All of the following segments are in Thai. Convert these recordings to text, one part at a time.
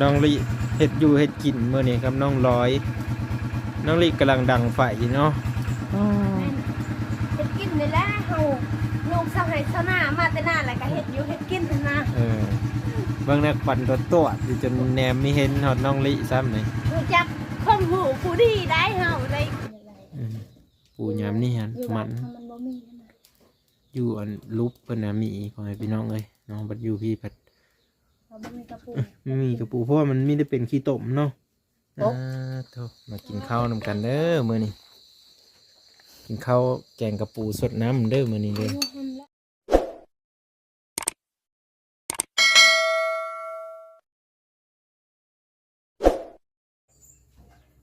น้องลิเฮ็ดอยู่เฮ็ดกินเมื่อนี้ครับน้องร้อย น้องลิกำลังดังไฟเนาะเฮ็ดกินนี่แหละเฮาลูกสะใภ้สนามาแต่นานแล้วก็เฮ็ดอยู่เฮ็ดกินนั่นนะเออเบางนักปั่นตัวตัวดิจนแนมไม่เห็นหอดน้องลิซ้ำเลยรู้จักคมหูผู้ดีได้เฮาได้อืมปูยามนี่ฮันอยู่มับ้านนเฮามันบ่มีนะอยู่อันลุบเพิ่นน่ะมีขอให้พี่น้องเอ้ยน้องบัดอยู่พี่พัด เราบ่มีกระปุกไม่มีกระปูเพราะว่ามันไม่ได้เป็นขี้ต้มเนาะโอ๊ะอ่าโถมากินข้าวนำกันเด้อมื้อนี้กินข้าวแกงกระปูสดน้ำเด้อมื้อนี้เด้อ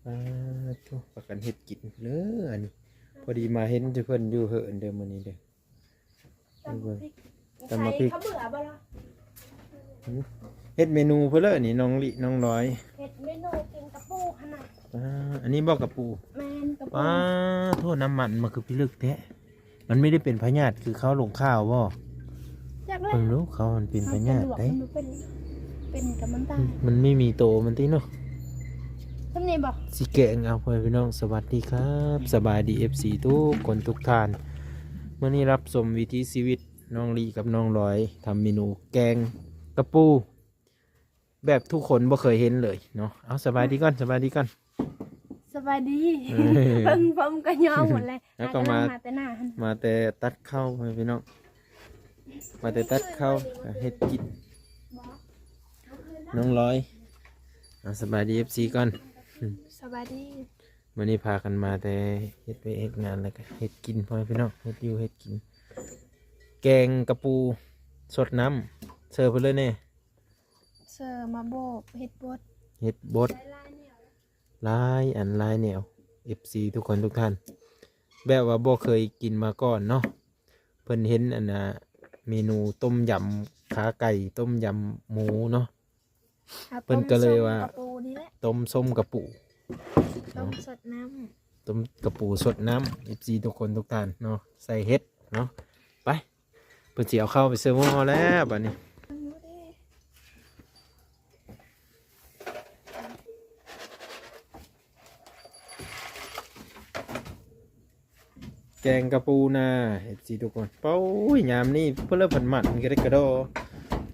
อ่าทุกประกันเห็ดกินเด้ออันนี้พอดีมาเห็นเพื่อนอยู่เหินเดิมวันนี้เด้อ ตำพริกตำมะพริกใส่เขาเบื่อบ่ล่ะ เฮ็ดเมนูเพื่อเลยนี่น้องลิน้องร้อยเฮ็ดเมนูกินกระปูขนาดอ่าอันนี้บอกกับปูแม่นกระปูว้าโทษน้ำมันมันคือพิลึกแท้มันไม่ได้เป็นพญาติคือเขาลงข้าวบ่จักเลยเพิ่งรู้เขามันเป็นพญาติได้มันเป็นเป็นกับมันตายมันไม่มีโตมันติเนาะทำนี่บ่สิแกงเอาไปพี่น้องสวัสดีครับ สบายดีเอฟซีทุกคนทุกท่านเมื่อนี้รับชมวิถีชีวิตน้องลีกับน้องลอยทำเมนูแกง กระปู แบบทุกคนบ่เคยเห็นเลยเนาะเอาสบายดีก่อนสบายดีก่อน สบายดีเออเพิ่งผมก็ยอมหมดเลยแล้วก็มามาแต่หน้าหั่นมาแต่ตัดเข้าวไปพี่น้องมาแต่ตัดเข้าวก็เฮ็ดกินน้องลอยเอาสบายดีเอฟซีก่อนสบายดีวันนี้พากันมาแต่เฮ็ดไปเฮ็ดงานแล้วก็เฮ็ดกินพ่อแม่พี่น้องเฮ็ดอยู่เฮ็ดกิน แกงกระปูสดน้ำ เสิร์ฟไปเลยเนี่ยเสิร์ฟมาโบกเฮ็ดบดเฮ็ดบดหลายอันหลายแนว FC ทุกคนทุกท่าน แบบว่าบ่เคยกินมาก่อนเนาะเพิ่นเห็นอันน่ะเมนูต้มยำขาไก่ต้มยำหมูเนาะครับเพิ่นก็เลยว่า ต้มส้มกระปูนี่แหละต้มส้มกระปู ต้มสดน้ต้มกระปูสดน้ำ FC ทุกคนทุกท่านเนาะใส่เฮ็ดเนาะไปเพิ่นสิเอาเข้าไปเสิร์ฟหม้อแล้วบัดนี้ แกงกระปูนาเห็ดสีทุกคนเป้ายยามนี่เพื่อเลิกผันหมันก็ได้กระโด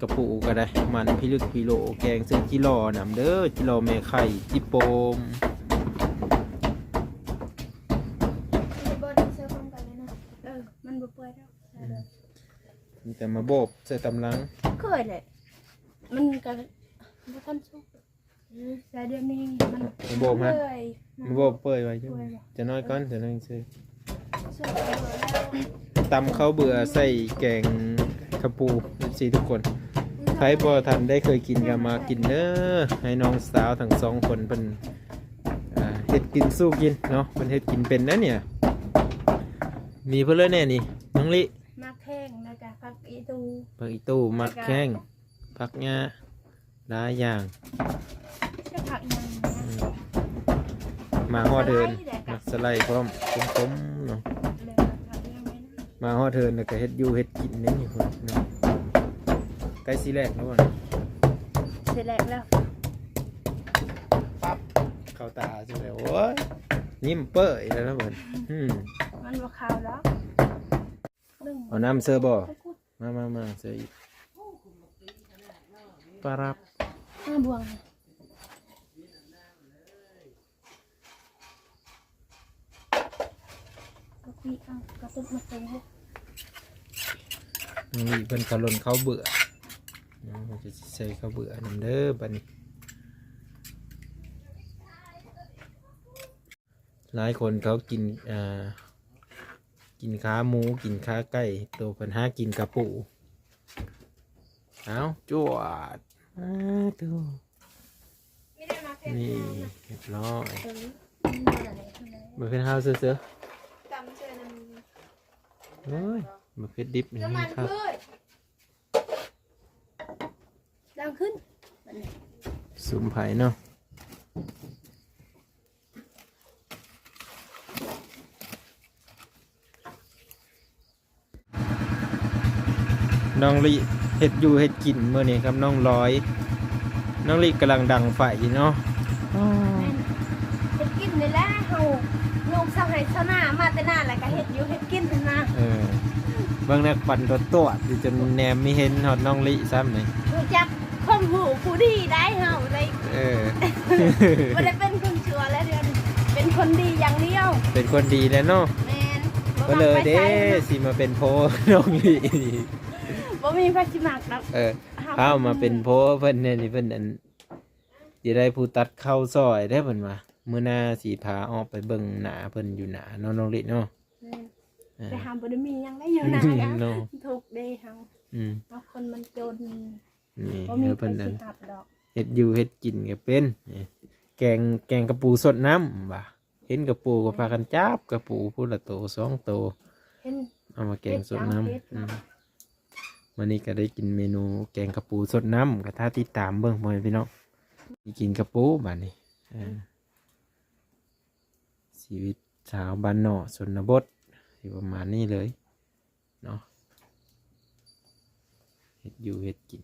กระปูก็ได้มันพิลึกพิโลแกงเส้นกิโลนำเด้อกิโลแม่ไข่จิโปมำมีบดเสิร์ฟพร้อมกันเลยนะเออมันบ่เปื่อยแล้วใส่เลยมีแต่มาโบกใส่ตำลังเคยเลยมันก็บ่ทันสุกอืมแต่เดี๋ยวนี้มันมาโบกฮะเปื่อยมาโบกเปื่อยไว้จ้ะเปื่อยบ่จะน้อยก่อนจะน้อยซื้อ ตำข้าวเบื่อใส่แกงกระปูเห็ดสีทุกคนใครบ่ทันได้เคยกินก็มากินเด้อให้น้องสาวทั้งสองคนเป็นอ่าเฮ็ดกินสู้กินเนาะเป็นเฮ็ดกินเป็นนะเนี่ย มีเพื่อนเลยแน่นี่น้องลิมาแข้งนะจ๊ะผักอีตูผักอีตู้มักแข้งผักหญ้าหลายอย่างจะผักยังนะอืมมาฮอดเดินมักสไลด์พร้อมคมๆเนาะ มาฮอดเดินแล้วก็เฮ็ดอยู่เฮ็ดกินนี่นี่คนเนาะใกล้สิแรกแล้วบ่เสร็จแล้วแล้วปั๊บเข้าตาใช่ไหมโอ้ยยิ้มเป้ยแล้วนะเพิ่นอืมมันบ่ขาวแล้วนึ่งเอาน้ำเสิร์ฟบ่มามามาเสิร์ฟอีกปลารับห้าบวงกะ ปิเอากระตุกมาเต็มเลยนี่เป็นกะลนเขาวเบื่ออืมจะใส่เขาวเบื่อนำเด้อบัดนี้ หลายคนเขากินอ่ากินขาหมูกินขาไก่ตัวเพันห้ากินกระปูเอาจวดอ้าตัวไม่ได้มาเผ็ดนี่เรียบร้อยเออมันบ่ได้เลยมาเป็นข้าวเสือจำเชื่อนะๆ เฮ้ยมาเป็นดิบนี่น้ำมันครับ พืชดังขึ้นสุมไผ่เนาะน้องลิเห็ดอยู่เห็ดกินเมื่อนี้ครับน้องร้อย น้องลิกำลังดังไฟอยู่เนาะอ๋อแม่นเฮ็ดกินนี่แหละเฮาลูกสาวให้ชาวนามาแต่นานแล้วก็เฮ็ดอยู่เฮ็ดกินนั่นนะ เออ เบางนักปั่นตัวตัวดิจนแนมไม่เห็นหอดน้องลิซ้ำเลยรู้จักคนหูผู้ดีได้เฮาได้เออบ่ได้เป็นคนชั่วแล้วเดือนเป็นคนดีอย่างเดียว เป็นคนดีแล้วเนาะแม่นบ่ก็มักเลยไปเด้ไสสิมาเป็นโพน้องลิบ่มีพระสิมักดอกเออเข้ามาเป็นโพเพิ่นเนี่ยนี่เพิ่นอันสิได้ผู้ตัดเข้าซอยได้เพิ่นว่ามื้อหน้าสีพาออกไปเบิ่งหน้าเพิ่นอยู่หน้าเนาะน้องลิเนาะ แม่นเออแต่หาบ่ได้มีหยังได้อยู่นะเนาะถูกเด้เฮาอืมเอาคนมันจนนี่บ่มีเดี๋ยวใครเพิ่นอัสินหับดอกเฮ็ดอยู่เฮ็ดกินก็เป็นนี่แกงแกงกระปูสดน้ำว่ะเห็นกระปูก็พากันจับกระปูพูละโตสองโตเห็น เอามาแกงสดน้เฮ็ดำอืมวันนี้ก็ได้กินเมนูแกงกระปูสดน้ำกับท่าติดตามเบิ่งพ่อแม่พี่น้องมีกินกระปูบ้านนี้เออชีวิตชาวบ้านนอกชนบท สิประมาณนี้เลยเนาะเฮ็ดอยู่เฮ็ดกิน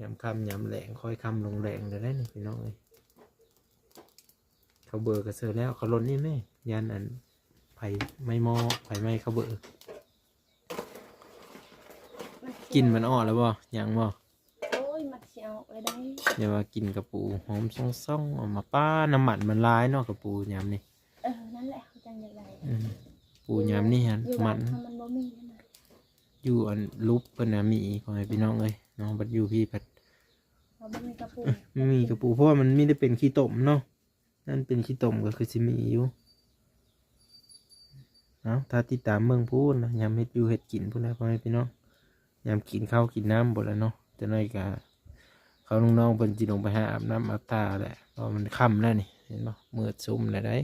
ยำคำยำแหลงค่อยคำลงแรงเลยได้นี่พี่น้องเอ้ยเขาเบอร์กระเสือแล้วเขาลดนี่แม่ยันอันไผ่ไม่มอไผ่ไม่เขาเบอร์กินมันอ่อแล้วบ่ยังบ่โอ้ยมันสิเอาไว้ได้อย่าว่ากินกระปูหอมซ่องซ่องๆเออกมาป้าน้ำมันมันร้ายเนาะกระปูยำนี่เออนั่นแหละเขาจังอยากได้อืม ปูยำนี่ฮะอยู่มับ้านนถ้ามันบ่มีนะอยู่อันลุบเพิ่นน่ะมีพ่อแม่พี่น้องเอ้ยน้องบัดอยู่พี่พัดเราบ่มีกระปุกไม่มีกระปูเพราะว่ามันไม่ได้เป็นขี้ต้มเนาะนั่นเป็นขี้ต้มก็คือสิมีอยู่เอาถ้าติดตามเมืองพูดนะยำเฮ็ดอยู่เฮ็ดกินพูดนะพ่อแม่พี่น้องยำกินข้าวกินน้ำหมดแล้วเนาะจะน้อยกะเขาน้องๆเพิ่นจิลงไปหาอาบน้ำอาบตาแหละเพราะมันค่ำแล้วนี่เห็นบ่มืดซุ่มแล้วได้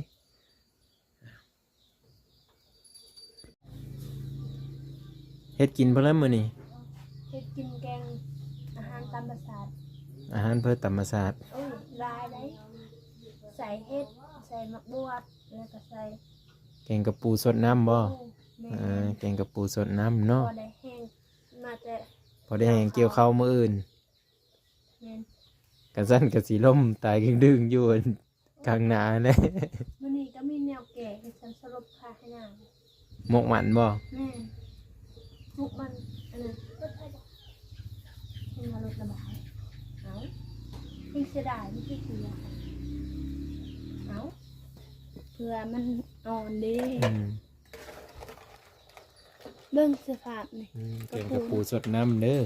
เฮ็ดกินเพิ่นแล้วมื้อนี้เฮ็ดกินแกงอาหารตามภาษาอาหารเพื่อธรรมศาสตร์โอ้ยลายได้ใส่เฮ็ดใส่มะบวบแล้วก็ใส่แกงกระปูสดน้ำบ่โอ้แม่เออแกงกระปูสดน้ำเนาะพอได้แห้งมาแต่พอได้แหงเกี่ยวข้าวมื้ออื่นแม่นกันสั้นกับสีล่มตายกึ่งดึงอยู่กลางหนาเลยมื้อนี้ก็มีแนวแก่ให้ฉันสรุปค่าให้นางหมกหมันบ่ แม่ มุกมันอันนั้นรถไฟบอกมันมารถระบายเอาทิ้งเสียดายไม่ใช่เสียเอาเพื่อมันอ่อนดีอืมเบิ่งเสื้อผ้านี่อืมแกงกระปูสดน้ำเด้อ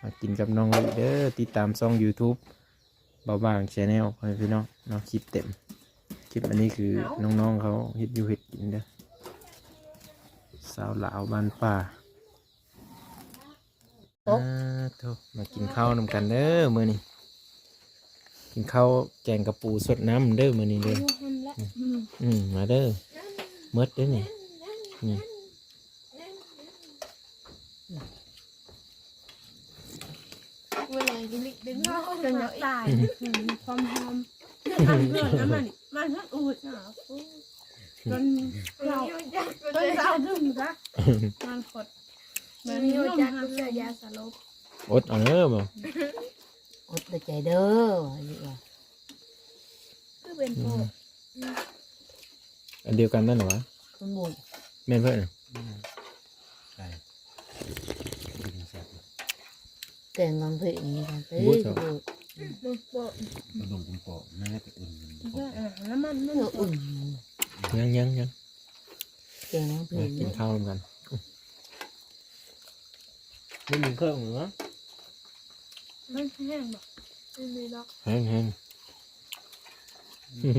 มากินกับน้องลิเด้อติดตามช่อง YouTube เบาบางชแนลให้พี่น้องเน้องคลิปเต็ม คลิปอันนี้คือน้องๆเขาเฮ็ดอยู่เฮ็ดกินเด้อสาวลาวบ้านป่า อ่าโถมากินข้าวนำกันเด้อมื้อนี้กินข้าวแกงกระปูสดน้ำเด้อมื้อนี้เด้อดูหันละอืมอืมมาเด้อเมดเด้อนี่นี่เวลากินลิกดึงเนาะจนอยากตายอืมความหอมอันเพื่อนแล้วมันมันทั้งอูดนะจนเราจนเราดึงซะมันขด มันยุ่งจักเสียยาสลบอดเอาเด้อบ่อดใจเด้อว่าอยู่ว่าคือเป็นโพดอันเดียวกันนั่นเหรอวะคุณบุญแม่นเพื่อนแต่งงานเพลงนี่กันเอ้ยคือมันโพดกระดงกุมโปะแม่ไปอุ่นเพื่ออาหารแล้วมันมันเพื่ออุ่นยังยังยังแต่งงานเพลมางกินข้าวร่วมกัน ไม่มีเครื่องเหรอมันแห้งแบบไม่มีหรอกแห้งแห้ง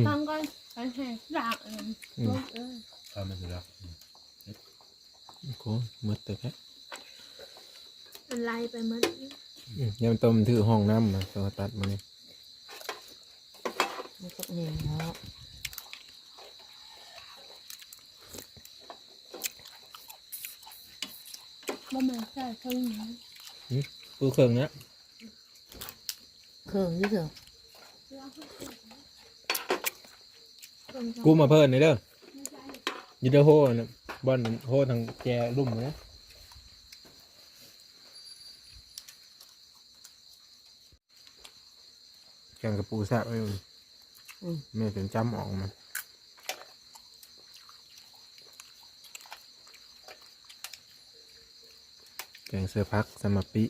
ฟังก่อนมันแห้งอยากอันนั้นอืมเออข้าวไม่สุดแล้วโอ้โหหมดแต่แค่มันไล่ไปหมันอืมยังต้มถือห้องน้ำมาตัวตัดมาเนี่ยไม่ตกเนียเนาะ บ่แม่นใส่เครื่องนี้ปูเคืองนะเครื่องนี่เถอะกูมาเพิ่นนี่เด้ออยูเดอโฮนะบ้านโฮทางแจรุ่มนะแกงกระปูแซ่บไอ้ยอืม แม่จนจำออกมา แกงเสื้อพักสมัปปิ